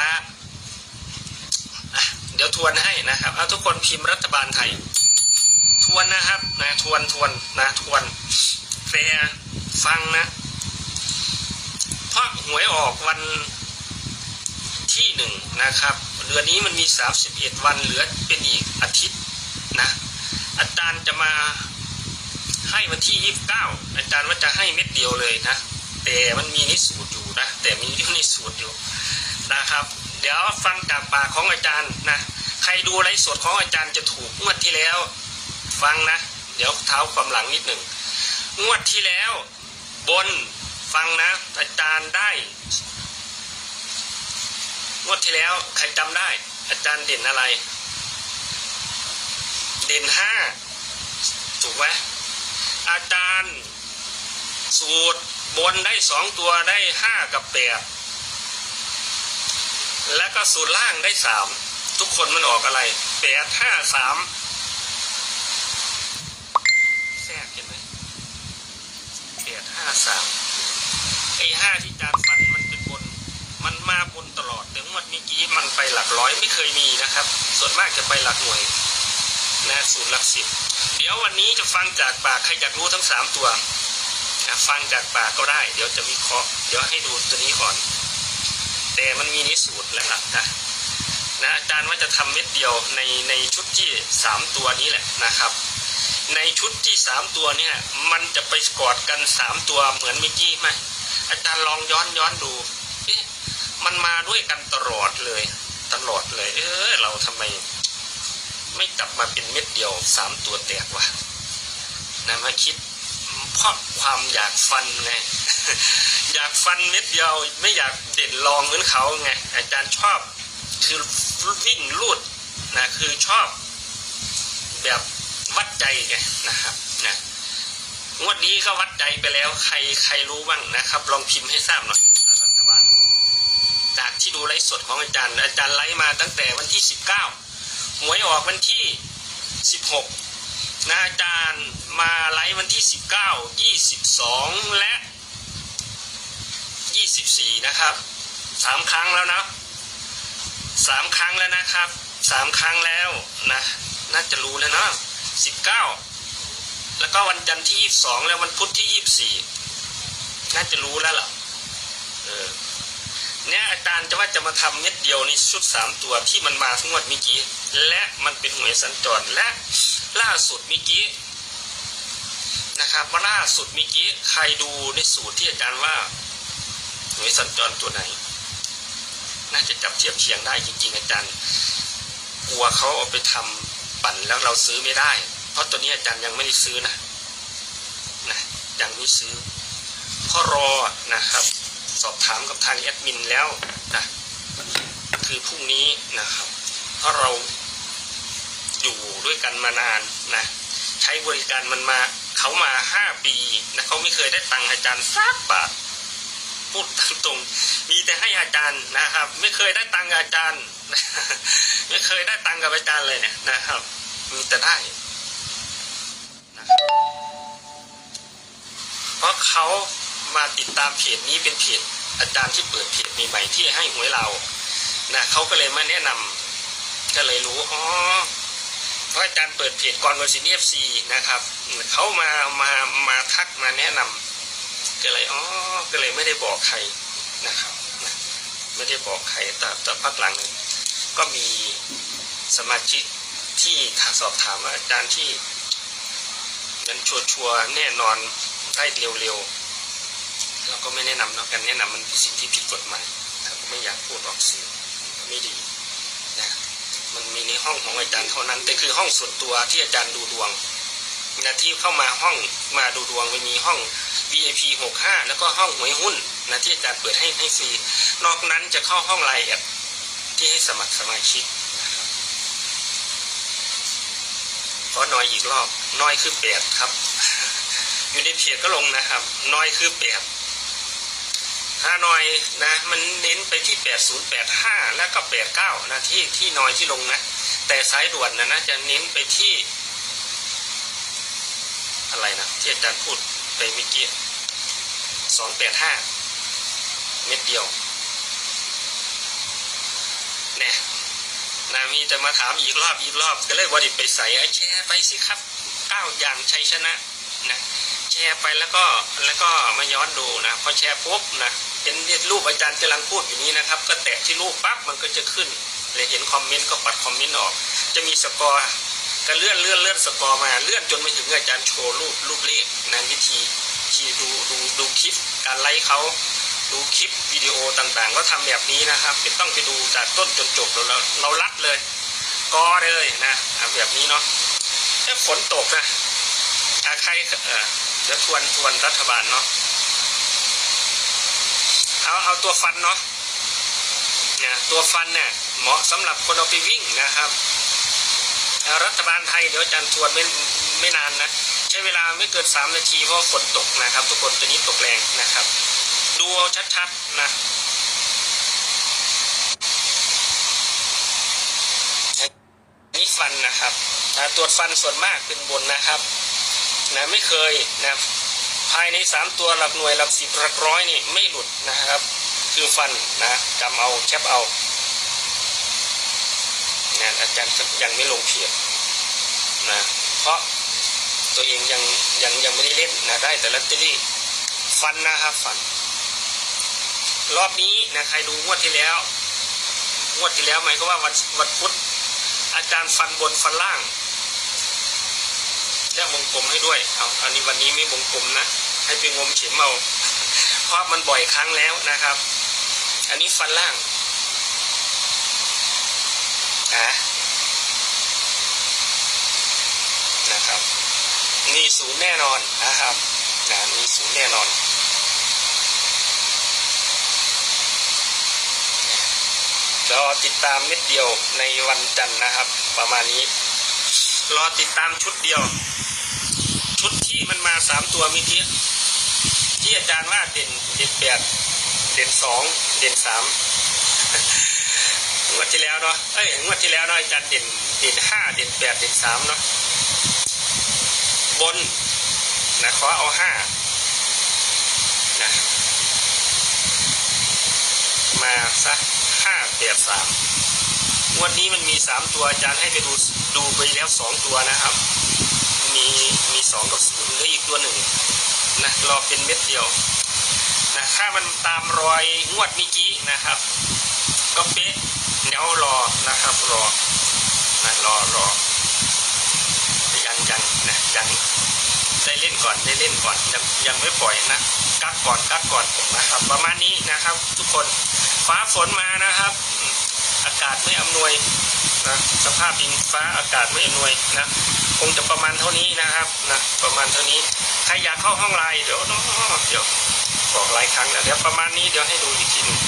้า เดี๋ยวทวนให้นะครับเอาทุกคนพิมพ์รัฐบาลไทย ทวนนะครับนะทวนทวนนะทวนแฟร์ฟังนะเพราะหวยออกวันที่หนึ่งนะครับเดือนนี้มันมี 31 วันเหลือเป็นอีกอาทิตย์นะอาจารย์จะมาให้วันที่ 29 อาจารย์ว่าจะให้เม็ดเดียวเลยนะแต่มันมีนิสูตรอยู่นะแต่มีนิสูตรอยู่นะครับ เดี๋ยวฟังจากปากของอาจารย์นะ ใครดูไลฟ์สดของอาจารย์จะถูกงวดที่แล้ว ฟังนะ เดี๋ยวเท้าความหลังนิดหนึ่งงวดที่แล้ว บนฟังนะ อาจารย์ได้งวดที่แล้วใครจำได้ อาจารย์เด่นอะไร เด่นห้าถูกไหมอาจารย์สูตรบนได้สองตัวได้ห้ากับแปด แล้วก็สูตรล่างได้สามทุกคนมันออกอะไรแปดห้าสามแทรกเห็นไหมแปดห้าสามไอ้ห้าที่จานฟันมันเป็นบน มันมาบนตลอดแต่งวดเมื่อกี้มันไปหลักร้อยไม่เคยมีนะครับ ส่วนมากจะไปหลักหน่วยนะสูตรหลักสิบเดี๋ยววันนี้จะฟังจากปากใครอยากรู้ทั้งสามตัวนะฟังจากปากก็ได้ เดี๋ยวจะวิเคราะห์เดี๋ยวให้ดูตัวนี้ก่อน แต่มันมีนิ สูตรแล้วล่ะนะนะอาจารย์ว่าจะทำเม็ดเดียวในในชุดที่สามตัวนี้แหละนะครับ ในชุดที่สามตัวเนี่ยมันจะไปกอดกันสามตัวเหมือนเมื่อกี้ไหมอาจารย์ลองย้อนย้อนดูเอ๊ะมันมาด้วยกันตลอดเลย ตลอดเลย เออเราทำไม ไม่กลับมาเป็นเม็ดเดียวสามตัวแตกวะนะมาคิด เพราะความอยากฟันไง อยากฟันเม็ดเดียวไม่อยากเด่นรองเหมือนเขาไง อาจารย์ชอบคือวิ่งลูดนะคือชอบแบบวัดใจไงนะครับนะงวดนี้ก็วัดใจไปแล้วใครใครรู้บ้างนะครับ ลองพิมพ์ให้ทราบหน่อยรัฐบาล จากที่ดูไลฟ์สดของอาจารย์ อาจารย์ไลฟ์มาตั้งแต่วันที่ 19หวยออกวันที่ 16 นะอาจารย์มาไลฟ์วันที่ 19 22 และ 24 นะครับสามครั้งแล้วนะสามครั้งแล้วนะครับสามครั้งแล้วนะน่าจะรู้แล้วนะ19 แล้วก็วันจันทร์ที่ 22 แล้ววันพุธที่ 24 น่าจะรู้แล้วล่ะเออ เนี่ยอาจารย์จะว่าจะมาทำเม็ดเดียวในชุดสามตัวที่มันมาทั้งหมดเมื่อกี้ และมันเป็นหวยสัญจรและล่าสุดเมื่อกี้นะครับว่าล่าสุดเมื่อกี้ใครดูในสูตรที่อาจารย์ว่าหวยสัญจรตัวไหน น่าจะจับเทียบเคียงได้จริง ๆ อาจารย์กลัวเขาเอาไปทำปั่นแล้วเราซื้อไม่ได้ เพราะตัวนี้อาจารย์ยังไม่ได้ซื้อนะนะยังไม่ซื้อเพราะรอนะครับ สอบถามกับทางแอดมินแล้วนะคือพรุ่งนี้นะครับ เพราะเราอยู่ด้วยกันมานานนะใช้บริการมันมาเขามาห้าปีนะเขาไม่เคยได้ตังค์อาจารย์สักบาทพูดตามตรงมีแต่ให้อาจารย์นะครับ ไม่เคยได้ตังค์อาจารย์ไม่เคยได้ตังค์กับอาจารย์เลยเนี่ยนะครับมีแต่ได้นะครับเพราะเขา มาติดตามเพจนี้เป็นเพจอาจารย์ที่เปิดเพจใหม่ๆที่ให้หวยเรานะเขาก็เลยมาแนะนำก็เลยรู้อ๋อเพราะอาจารย์เปิดเพจกรวันซินเอฟซีนะครับเขามามามาทักมาแนะนำก็เลยอ๋อก็เลยไม่ได้บอกใครนะครับ ไม่ได้บอกใครแต่แต่พักหลังก็มีสมาชิกที่สอบถามว่าอาจารย์ที่นั้นชัวร์แน่นอนได้เร็วๆ เราก็ไม่แนะนำเนาะการแนะนำมันเป็นสิ่งที่ผิดกฎหมายถ้าไม่อยากพูดออกเสื่อไม่ดีนะมันมีในห้องของอาจารย์เท่านั้น แต่คือห้องส่วนตัวที่อาจารย์ดูดวงนะที่เข้ามาห้องมาดูดวงไม่มีห้อง VIP 65 แล้วก็ห้องหวยหุ้นนะที่อาจารย์เปิดให้ให้ฟรีนอกนั้นจะเข้าห้องไลน์แอดที่ให้สมัครสมาชิกขอน้อยอีกรอบน้อยคือแปดครับ อยู่ในเพจก็ลงนะครับ น้อยคือแปด ถ้านอยนะมันเน้นไปที่แปดศูนย์แปดห้าแล้วก็แปดเก้านะที่ที่น้อยที่ลงนะ แต่สายด่วนนะนะจะเน้นไปที่ อะไรนะที่อาจารย์พูดไปเมื่อกี้สองแปดห้าเม็ดเดียวเนี่ยนะมีแต่มาถามอีกรอบอีกรอบ ก็เลยว่าดิไปใส่ไอ้แชร์ไปสิครับเก้าอย่างชัยชนะ นะแชร์ไปแล้วก็แล้วก็มาย้อนดูนะพอแชร์ปุ๊บนะเห็นรูปอาจารย์กำลังพูดอยู่นี้นะครับ ก็แตะที่รูปปั๊บมันก็จะขึ้นเลยเห็นคอมเมนต์ก็ปัดคอมเมนต์ออก จะมีสกอร์ก็เลื่อนเลื่อนเลื่อนสกอร์มาเลื่อนจนไปถึงอาจารย์โชว์รูปรูปเลขนะวิธีที่ดูดูดูคลิปการไลฟ์เขาดูคลิปวิดีโอต่างๆ ก็ทำแบบนี้นะครับเป็นต้องไปดูจากต้นจนจบเราเราเรารัดเลยกอเลยนะทำแบบนี้เนาะถ้าฝนตกนะ ใครเออเดี๋ยวทวนทวนรัฐบาลเนาะเอาเอาตัวฟันเนาะเนี่ยตัวฟันเนี่ยเหมาะสำหรับคนเอาไปวิ่งนะครับรัฐบาลไทยเดี๋ยวอาจันทวนไม่ไม่นานนะใช้เวลาไม่เกินสามนาทีเพราะฝนตกนะครับ ทุกคนตัวนี้ตกแรงนะครับ ดูเอาชัดๆนะนี่ฟันนะครับตรวจฟันส่วนมากเป็นบนนะครับ นะไม่เคยนะภายในสามตัวหลักหน่วยหลักสิบหลักร้อยนี่ไม่หลุดนะครับ คือฟันนะจำเอาแคปเอานะอาจารย์ยังไม่ลงเพียบนะเพราะตัวเองยังยังยังไม่ได้เล่นนะได้แต่ลอตเตอรี่ฟันนะครับฟัน รอบนี้นะใครดูงวดที่แล้วงวดที่แล้วหมายก็ว่าวันวันพุธอาจารย์ฟันบนฟันล่าง แยกวงกลมให้ด้วยเอาอันนี้วันนี้ไม่วงกลมนะ ให้เป็นงมเข็มเอาเพราะมันบ่อยครั้งแล้วนะครับ อันนี้ฟันล่างนะนะครับมีศูนย์แน่นอนนะครับนะมีศูนย์แน่นอนรอติดตามเม็ดเดียวในวันจันทร์นะครับ ประมาณนี้ รอติดตามชุดเดียว ชุดที่มันมาสามตัวมื่อกี้ที่อาจารย์ว่าเด่นเด่นแปดเด่นสองเด่นสามงวดที่แล้วเนาะเอ้ยงวดที่แล้วเนาะอาจารย์เด่นเด่นห้าเด่นแปดเด่นสามเนาะบนนะขอเอาห้านะมาสักห้าแปดสาม วดนี้มันมีสามตัวอาจารย์ให้ไปดูดูไปแล้วสองตัวนะครับ มีมีสองกับศูนย์เหลืออีกตัวหนึ่งนะรอเป็นเม็ดเดียวนะถ้ามันตามรอยงวดเมื่อกี้นะครับ ก็เป๊ะเดี๋ยวรอนะครับรอนะรอรอยังยังนะยังได้เล่นก่อนได้เล่นก่อนยังยังไม่ปล่อยนะกักก่อนกักก่อนนะครับ ประมาณนี้นะครับ ทุกคนฟ้าฝนมานะครับ ไม่อำนวยนะสภาพดินฟ้าอากาศไม่อำนวยนะคงจะประมาณเท่านี้นะครับนะประมาณเท่านี้ใครอยากเข้าห้องไลน์เดี๋ยวเดี๋ยวบอกหลายครั้งแล้วเดี๋ยวประมาณนี้เดี๋ยวให้ดูอีกทีนึง